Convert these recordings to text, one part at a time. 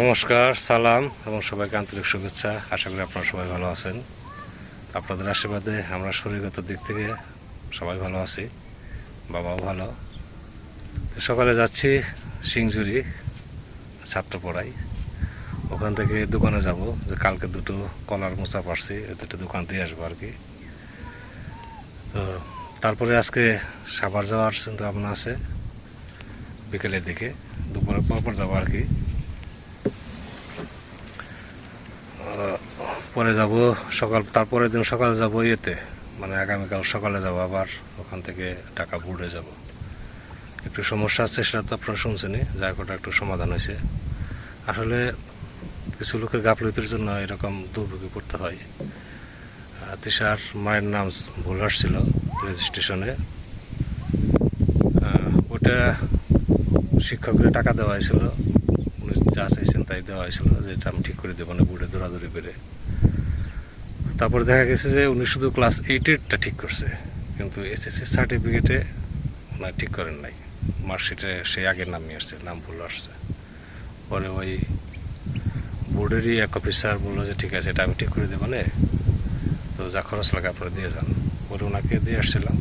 নমস্কার, সালাম এবং সবাইকে আন্তরিক শুভেচ্ছা। আশা করি আপনারা সবাই ভালো আছেন। আপনাদের আশীর্বাদে আমরা শরীরগত দিক থেকে সবাই ভালো আছি, বাবাও ভালো। সকালে যাচ্ছি সিংজুরি ছাত্র পড়াই ওখান থেকে দোকানে যাব, যে কালকে দুটো কলার মোচা পারছি দুটো দোকান দিয়ে আসব আর কি। তো তারপরে আজকে সাভার যাওয়ার চিন্তা ভাবনা আছে, বিকেলের দিকে। দুপুরের পর পর যাব আর কি। পরে যাব সকাল, তারপরের দিন সকালে যাব ইয়েতে। মানে আগামীকাল সকালে যাব, আবার ওখান থেকে টাকা বুড়ে যাব। একটু সমস্যা আছে সেটা তো আপনারা শুনছেনই, যাই ওটা একটু সমাধান হয়েছে। আসলে কিছু লোকের গাফলতির জন্য এরকম দুর্ভোগে পড়তে হয়। তিশার মায়ের নাম ভুল আসছিল রেজিস্ট্রেশনে। ওটা শিক্ষকদের টাকা দেওয়া হয়েছিল। উনি যা চাইছেন তাই দেওয়া হয়েছিল যে এটা আমি ঠিক করে দেবো না বুড়ে দৌড়াদৌড়ি করে। তারপরে দেখা গেছে যে উনি শুধু ক্লাস এইটেরটা ঠিক করছে, কিন্তু এসএসসি সার্টিফিকেটে ওনার ঠিক করেন নাই। মার্কশিটে সে আগের নাম নিয়ে আসছে, নাম ভুল আসছে। পরে ওই বোর্ডেরই এক অফিসার বলল যে, ঠিক আছে, এটা আমি ঠিক করে দেবো না। তো যা খরচ লাগে আপনারা দিয়ে যান। পরে ওনাকে দিয়ে আসছিলাম।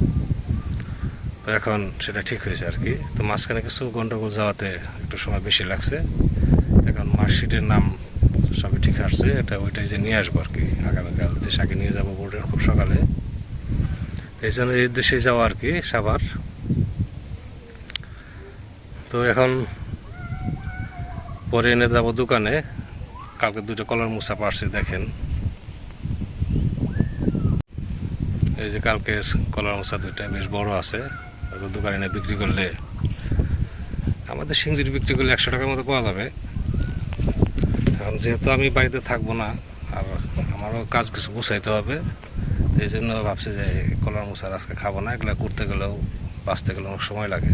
তো এখন সেটা ঠিক হয়েছে আর কি। তো মাঝখানে কিছু গন্ডগোল যাওয়াতে একটু সময় বেশি লাগছে। এখন মার্কশিটের নাম আসছে, এটা ওইটাই যে নিয়ে আসব আর কি আগামীকাল দেশাকে নিয়ে যাব বোর্ডের খুব সকালে। এই জন্য এই দেশে যাওয়া আর কি সাভার তো এখন পরে এনে যাব দোকানে। কালকে দুটো কলার মুসা পারছি, দেখেন। এই যে কালকের কলার মশা দুইটা বেশ বড় আছে। দোকানে এনে বিক্রি করলে আমাদের সিংজির বিক্রি করলে একশো টাকার মতো পাওয়া যাবে। যেহেতু আমি বাড়িতে থাকব না, আর আমারও কাজ কিছু গুছাইতে হবে, এই জন্য ভাবছি যে কলার মশার আজকে খাব না, এগুলো করতে গেলেও বাঁচতে গেলে অনেক সময় লাগে।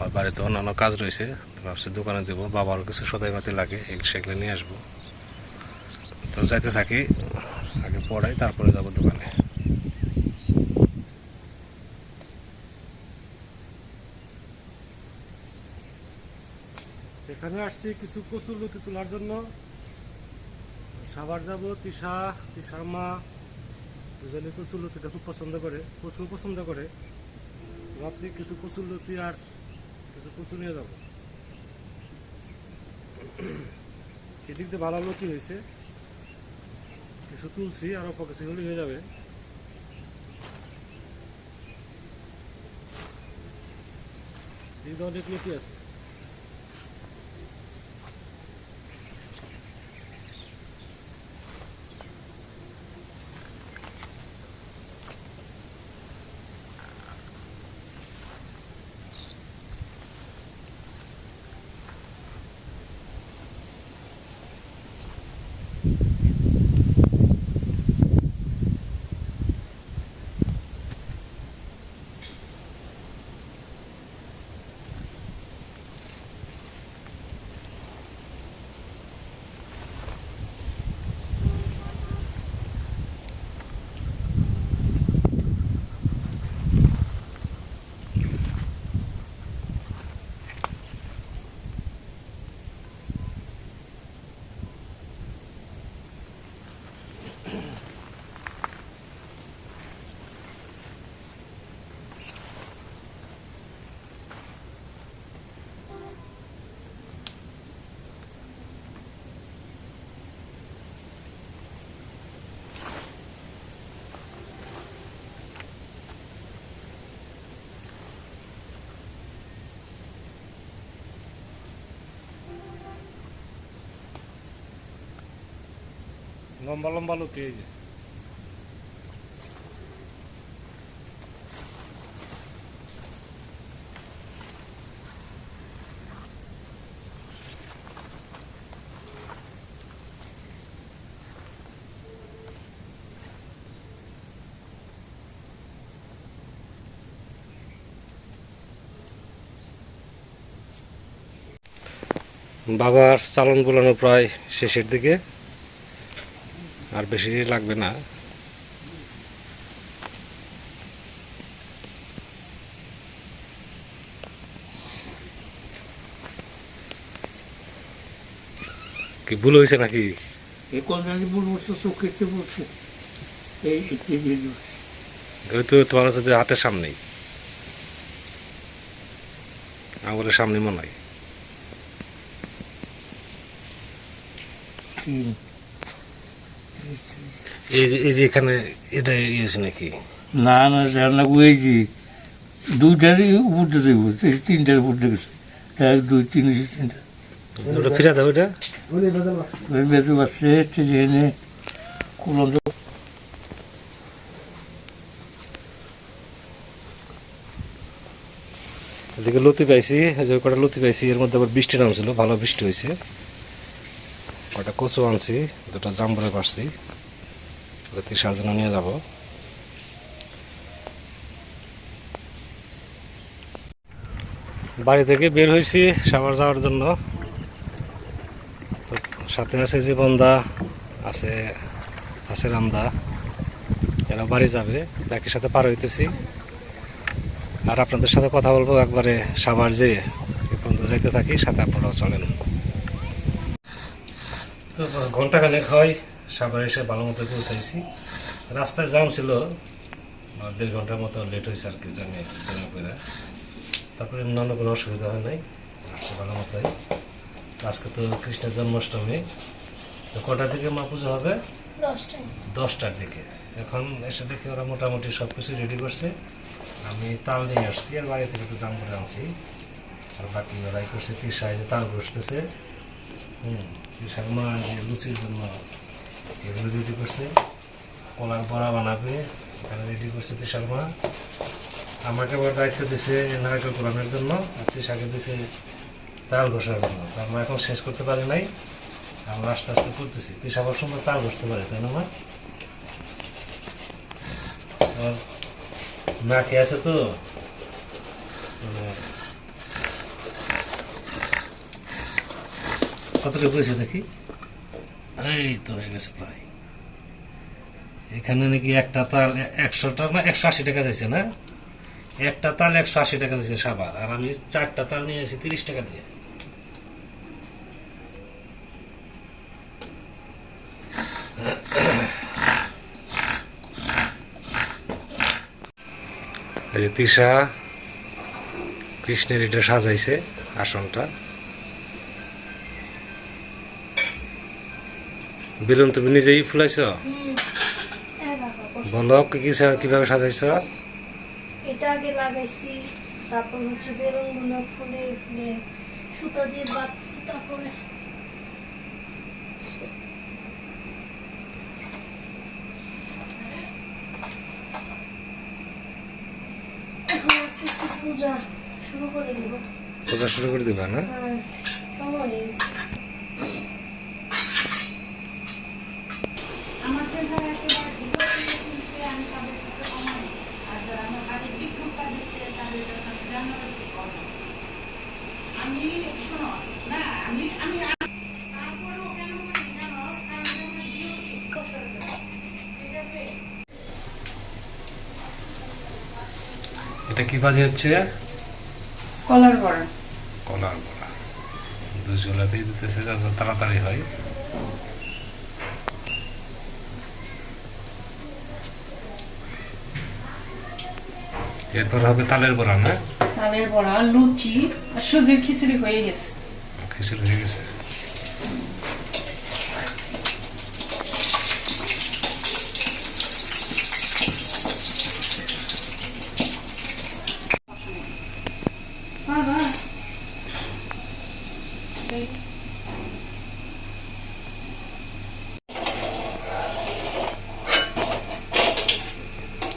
আর বাড়িতে অন্যান্য কাজ রয়েছে, ভাবছি দোকানে দেবো, বাবারও কিছু সদাই পাতি লাগে সেগুলো নিয়ে আসব। তো যাইতে থাকি, আগে পড়াই, তারপরে যাব দোকানে। এখানে আসছি কিছু কচুর লতি তোলার জন্য। সাবার যাব, তিশা, তিশার মা দুজনে কচুর লতিটা খুব পছন্দ করে কচু পছন্দ করে। ভাবছি কিছু কচুর লতি আর কিছু কচু নিয়ে যাব। এদিক দিয়ে ভালো লতি হয়েছে। কিছু তুলছি, আর অল্প কিছু হলে হয়ে যাবে। এই অনেক লতি আছে। লম্বা লম্বা লতি এই যে। বাবার চালন বোলানো প্রায় শেষের দিকে। আর বেশি লাগবে না। কি ভুল হয়েছে নাকি? এই ভুল বলছে চোখেতে বলছে এই তো তোমার হচ্ছে যে হাতের সামনেই। আঙুলের সামনে মনে হয়। এই যে এই যে এখানে এটা ইয়েছে নাকি? না না রান্না বুঝেছি দুইটারই উপরতে দেবো তিনটার উপর এক দুই তিন তিনটা। ওটা ফিরে দাও ওটা ওই বেঁচে বাচ্চা যেখানে কুলন্দ এদিকে লতি পাইছি যে কটা লতি পাইছি এর মধ্যে আবার বৃষ্টি নামছিল ভালো বৃষ্টি হয়েছে কটা কচু আনছি দুটো জাম্বুরে পারছি লতি সাজানো নিয়ে যাব। বাড়ি থেকে বের হয়েছি সাবার যাওয়ার জন্য। সাথে আছে জীবনদা, আছে আছে রামদা। এরা বাড়ি যাবে একই সাথে পার হইতেছি। আর আপনাদের সাথে কথা বলব একবারে সাভার যে পর্যন্ত যাইতে থাকি, সাথে আপনারাও চলেন। তো ঘণ্টা খানেক হয়। সাভার এসে ভালো মতো পৌঁছাইছি। রাস্তায় জাম ছিল দেড় ঘণ্টার মতো লেট হয়েছে আর কি জানি জানি করে তারপরে অন্যান্য কোনো অসুবিধা হয় নাই আসছে ভালো মতোই। আজকে তো কৃষ্ণের জন্মাষ্টমী। তো কটার দিকে মা পুজো হবে? দশটার দিকে। এখন এসে দেখি ওরা মোটামুটি সব কিছু রেডি করছে। আমি তাল নিয়ে আসছি আর বাড়ি থেকে একটু জাম করে আনছি। আর বাকি ওরাই করছে তিসায় যে তাল বসতেছে হুম তিসার মা যে লুচির জন্য এগুলো রেডি করছে। কলার বড়া বানাবে। এখানে রেডি করছে তিসার মা আমাকে আবার দায়িত্ব দিছে নারকেল কোরআনের জন্য। আর তিসাকে দিছে তাল ঘষার জন্য। তো আমরা এখন শেষ করতে পারি নাই। আমরা আস্তে আস্তে করতেছি। তিসা আবার সুন্দর তাল ঘষতে পারে, তাই না মা? নাকে আছে তো। মানে কতটুকু দেখি? এই তো হয়ে গেছে প্রায়। এখানে নাকি একটা তাল একশো টাকা না, একশো আশি টাকা যাইছে না? একটা তাল একশো আশি টাকা দিয়েছে সাবার আর আমি চারটা তাল নিয়ে এসেছি তিরিশ টাকা দিয়ে। তৃষা কৃষ্ণের এটা সাজাইছে আসনটা। বেলুন তুমি নিজেই ফুলাইছ? বলো কি কীভাবে সাজাইছ? এটা আগে লাগাইছি তারপর হচ্ছে বেলুনগুলো ফুলে ফুলে সুতা দিয়ে বাঁধছি তারপরে পূজা শুরু করে দেব। পূজা শুরু করে দিবা না? আর সময় হয়ে গেছে আমাকে যারা একেবারে ভিতর থেকে কিনছে, আমি তাদের থেকে কমাই। আর যারা আমার কাছে চিকনুটা দিচ্ছে, তাদের কাছে আমি জানালা দিয়ে কমাই। আমি শোনো, না, আমি আমি তারপরেও কেন করি জানো? কারণ আমার বিরতি কষ্ট হয়। ঠিক আছে? এটা কি বাজে হচ্ছে? কলার বড়া। কলার বড়া। দিয়ে দিতেছে যত তাড়াতাড়ি হয়। এরপর হবে তালের বড়া না? তালের বড়া, লুচি আর সুজির খিচুড়ি হয়ে গেছে। খিচুড়ি হয়ে গেছে।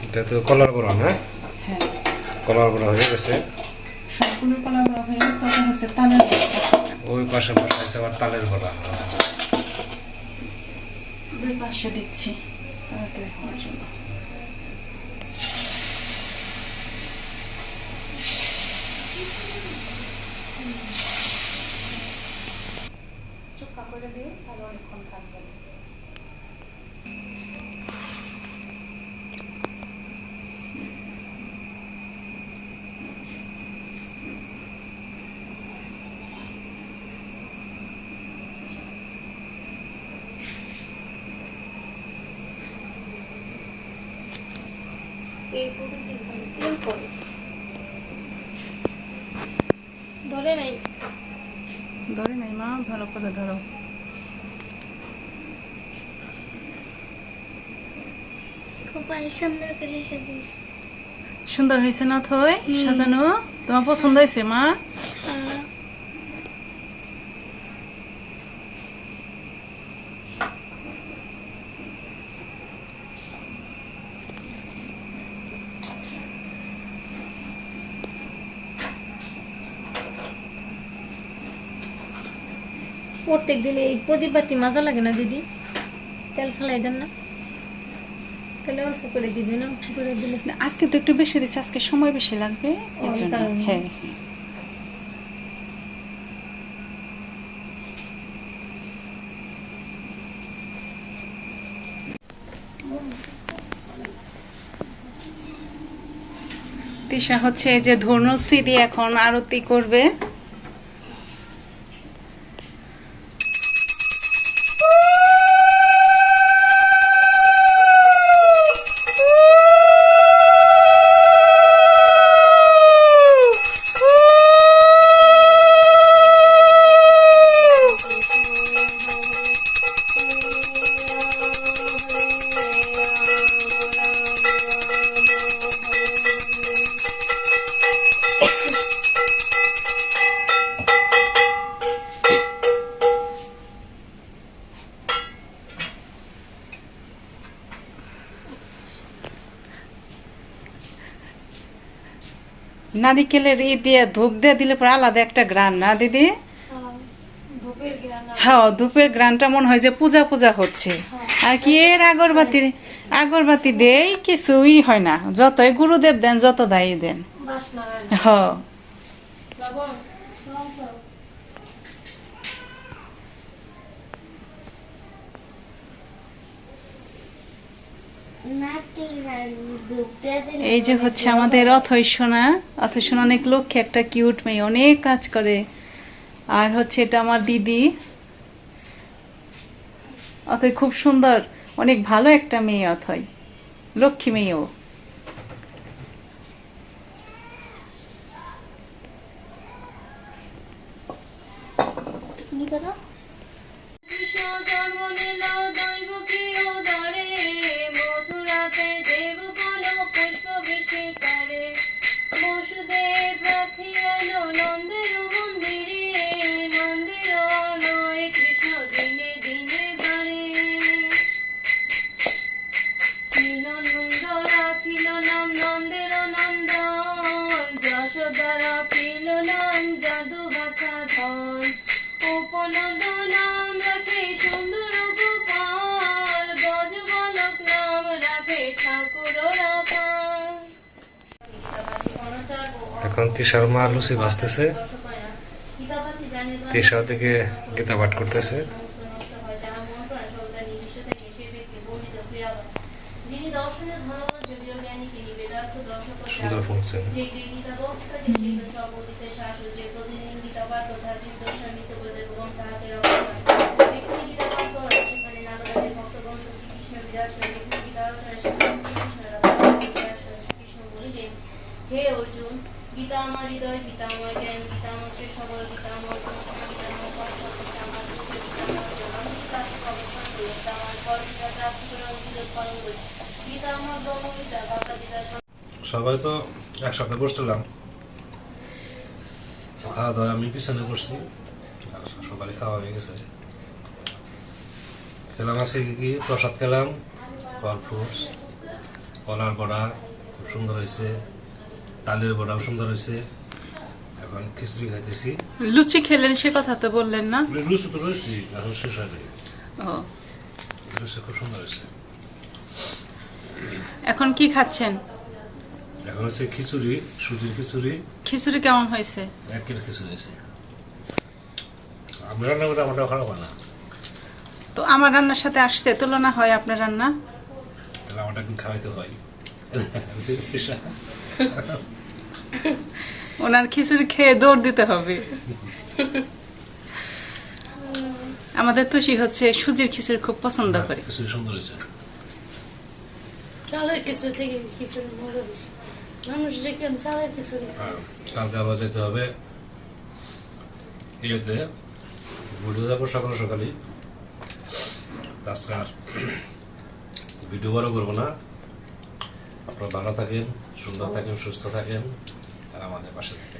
এটা তো কলার বড়া, না? কলার বড়া হয়ে গেছে। সবগুলো হয়ে গেছে ওটা হচ্ছে তালের ওই পাশে বসাইছে আবার তালের দুই পাশে দিচ্ছি। তাড়াতাড়ি হওয়ার জন্য। চুপকা করে দিয়ে তাহলে এই প্রকৃতির ভালো তেল করে। ধরে নাই। ধরে নাই মা ভালো করে ধরো। কপাল সুন্দর করে সাজিয়েছে। সুন্দর হয়েছে না থই? সাজানো? তোমার পছন্দ হয়েছে মা? প্রত্যেক দিলে এই প্রদীপ বাতি মাজা লাগে না দিদি। তেল ফেলাই দেন না। তাহলে অল্প করে দিবেন অল্প করে দিলে। আজকে তো একটু বেশি দিচ্ছে আজকে সময় বেশি লাগবে কারণে। হ্যাঁ তিশা হচ্ছে এই যে ধনুশ্রী দিয়ে এখন আরতি করবে। নারিকেলের ই দিয়ে ধূপ দিয়ে দিলে পরে আলাদা একটা গ্রান না দিদি? হ্যাঁ ধূপের গ্রানটা মনে হয় যে পূজা পূজা হচ্ছে। আর কি এর আগরবাতি আগরবাতি দেই কিছুই হয় না। যতই গুরুদেব দেন যত দায়ী দেন। হ এই যে হচ্ছে আমাদের অথৈ সোনা। সোনা অনেক লক্ষ্যে একটা কিউট মেয়ে, অনেক কাজ করে। আর হচ্ছে এটা আমার দিদি। অথৈ খুব সুন্দর, অনেক ভালো একটা মেয়ে অথৈ লক্ষ্মী মেয়েও। নিকটা যশোদারা পিল নাম জাদু বাছা ধন। উপনন্দ নাম রাখে সুন্দর গোপাল। গজ বালক নাম রাখে ঠাকুর এখন তিশার মা লুচি ভাজতেছে। থেকে গীতা পাঠ করতেছে। যিনি দর্শনে ধনবান যদিও জ্ঞানী তিনি বেদার্থ দর্শক যে গীতা দক্ষ থাকে সেই সর্বদিতে শাসু যে প্রতিদিন গীতা পাঠ তথা জীবদশামিত বোধের এবং তাহাকে রক্ষা ব্যক্তি গীতা পাঠ করে সেখানে নারদাদের ভক্তগণ শ্রীকৃষ্ণ বিরাজ করে। ব্যক্তি গীতা আলোচনা সেখানে শ্রীকৃষ্ণ বিরাজ করে। শ্রীকৃষ্ণ বলিলেন হে অর্জুন গীতা আমার হৃদয় গীতা আমার জ্ঞান গীতা আমার শেষ সবল গীতা আমার গীতা আমার গীতা আমার গীতা আমার গীতা আমার গীতা সবাই তো একসাথে বসছিলাম। খাওয়া দাওয়া আমি পিছনে বসছি। সকালে খাওয়া হয়ে গেছে। খেলাম আছে কি প্রসাদ খেলাম ফল ফ্রুটস কলার বড়া খুব সুন্দর হয়েছে। তালের বড়াও সুন্দর হয়েছে। এখন খিচুড়ি খাইতেছি। লুচি খেলেন সে কথা তো বললেন না? লুচি তো রয়েছি এখন শেষ হয়নি ও। লুচি খুব সুন্দর হয়েছে। এখন কি খাচ্ছেন? এখন হচ্ছে খিচুড়ি সুজির খিচুড়ি। খিচুড়ি কেমন হয়েছে? এক কিলো খিচুড়ি হয়েছে। আমি রান্না করে আমারটা খারাপ না। তো আমার রান্নার সাথে আসছে তুলনা হয় আপনার রান্না? তাহলে আমারটা একদিন খাওয়াইতে হয়। ওনার খিচুড়ি খেয়ে দৌড় দিতে হবে। আমাদের তুষি হচ্ছে সুজির খিচুড়ি খুব পছন্দ করে। খিচুড়ি সুন্দর হয়েছে। চালের কিছু থেকে খিচুড়ি মজা বেশি। মানুষ যে কেন চালের খিচুড়ি কালকে আবার যেতে হবে ইয়েতে ঘুরতে যাব সকালে সকালেই। তাছাড়া আর ভিডিও বড় করব না। আপনারা ভালো থাকেন সুন্দর থাকেন সুস্থ থাকেন আর আমাদের পাশে থাকেন।